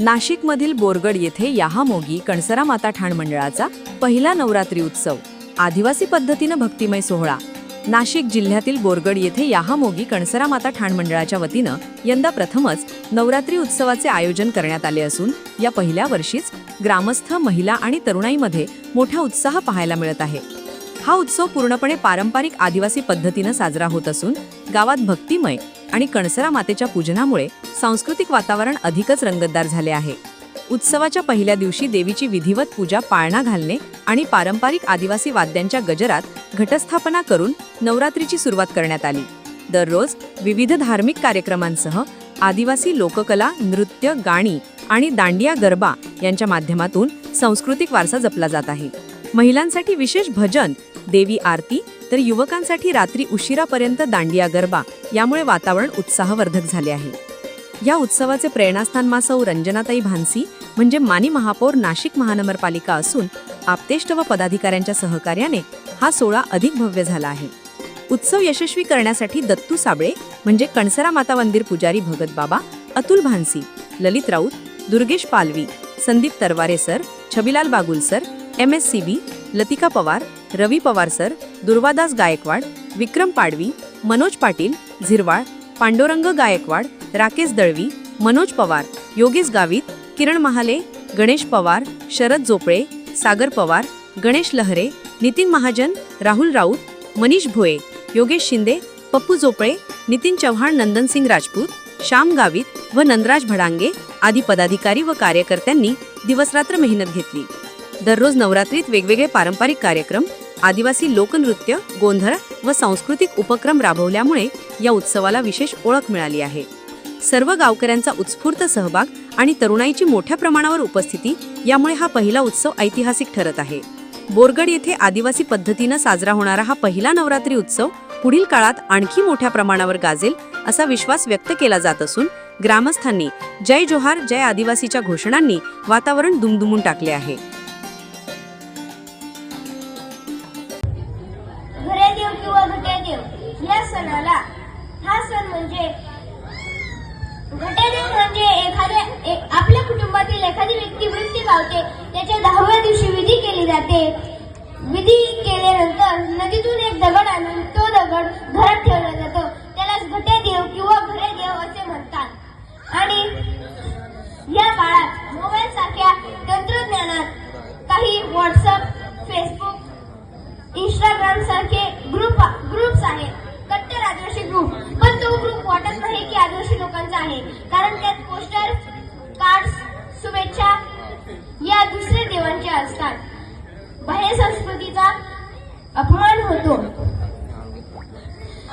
नाशिकमधील बोरगड येथे याहामोगी कणसरा माता ठाण मंडळाचा पहिला नवरात्री उत्सव. आदिवासी पद्धतीनं भक्तिमय सोहळा. नाशिक जिल्ह्यातील बोरगड येथे याहामोगी कणसरा माता ठाण मंडळाच्या वतीनं यंदा प्रथमच नवरात्री उत्सवाचे आयोजन करण्यात आले असून या पहिल्या वर्षीच ग्रामस्थ महिला आणि तरुणाईमध्ये मोठा उत्साह पाहायला मिळत आहे. हा उत्सव पूर्णपणे पारंपरिक आदिवासी पद्धतीनं साजरा होत असून गावात भक्तिमय आणि कणसरा मातेच्या पूजनामुळे सांस्कृतिक वातावरण अधिकच रंगतदार झाले आहे. उत्सवाच्या पहिल्या दिवशी देवीची विधिवत पूजा पाळणा घालणे आणि पारंपरिक आदिवासी वाद्यांच्या गजरात घटस्थापना करून नवरात्रीची सुरुवात करण्यात आली. दररोज विविध धार्मिक कार्यक्रमांसह आदिवासी लोककला नृत्य गाणी आणि दांडिया गरबा यांच्या माध्यमातून सांस्कृतिक वारसा जपला जात आहे. महिलांसाठी विशेष भजन देवी आरती तर युवकांसाठी रात्री उशिरापर्यंत दांडिया गरबा यामुळे वातावरण उत्साहवर्धक झाले आहे. या उत्सवाचे प्रेरणास्थान मासौ रंजनाताई भानसी म्हणजे मानी महापौर नाशिक महानगरपालिका असून आप्तेष्ट व पदाधिकाऱ्यांच्या सहकार्याने हा सोहळा अधिक भव्य झाला आहे. उत्सव यशस्वी करण्यासाठी दत्तू साबळे म्हणजे कणसरा माता मंदिर पुजारी भगत बाबा Atul Bhansi Lalit Raut Durgesh Palvi Sandeep Tarware sir Chhabilal Bagul sir M S C B Latika Pawar Ravi Pawar sir Durvadas Gaikwad Vikram Padvi Manoj Patil Zirwal Pandurang Gaikwad Rakesh Dalvi Manoj Pawar Yogesh Gavit Kiran Mahale Ganesh Pawar Sharad Jople Sagar Pawar Ganesh Lahare Nitin Mahajan Rahul Raut Manish Bhoye Yogesh Shinde Pappu Jople Nitin Chavan Nandansing Rajput Shyam Gavit व नंदराज भडांगे आदी पदाधिकारी व कार्यकर्त्यांनी दिवसरात्र मेहनत घेतली. दररोज नवरात्रीत वेगवेगळे पारंपरिक कार्यक्रम आदिवासी लोकनृत्य गोंधळ व सांस्कृतिक उपक्रम राबवल्यामुळे या उत्सवाला विशेष ओळख मिळाली आहे. सर्व गावकऱ्यांचा उत्स्फूर्त सहभाग आणि तरुणाईची मोठ्या प्रमाणावर उपस्थिती यामुळे हा पहिला उत्सव ऐतिहासिक ठरत आहे. बोरगड येथे आदिवासी पद्धतीनं साजरा होणारा हा पहिला नवरात्री उत्सव पुढील काळात आणखी मोठ्या प्रमाणावर गाजेल असा विश्वास व्यक्त केला जात असून ग्रामस्थांनी जय जोहार जय आदिवासीच्या घोषणांनी वातावरण दुमदुमून टाकले आहे. किंवा घटेदेव. या सणाला हा सण म्हणजे घटेदेव म्हणजे एखाद्या ए- आपल्या कुटुंबातील एखादी व्यक्ती मृत्यू पावते त्याच्या दहाव्या दिवशी विधी केली जाते. विधी केल्यानंतर नदीतून एक दगड आणून तो दगड घरात ठेवला जातो. त्यालाच घटेदेव किंवा घरेदेव असे म्हणतात. आदिवासी आहे. कारण त्यात पोस्टर कार्ड्स शुभेच्छा या दुसऱ्या देवांच्या असतात. बाह्य संस्कृतीचा अपमान होतो.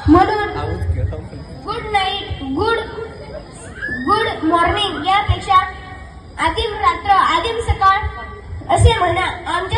म्हणून good night good good morning यापेक्षा आदिम रात्र आदिम सकाळ असे म्हणा आमच्या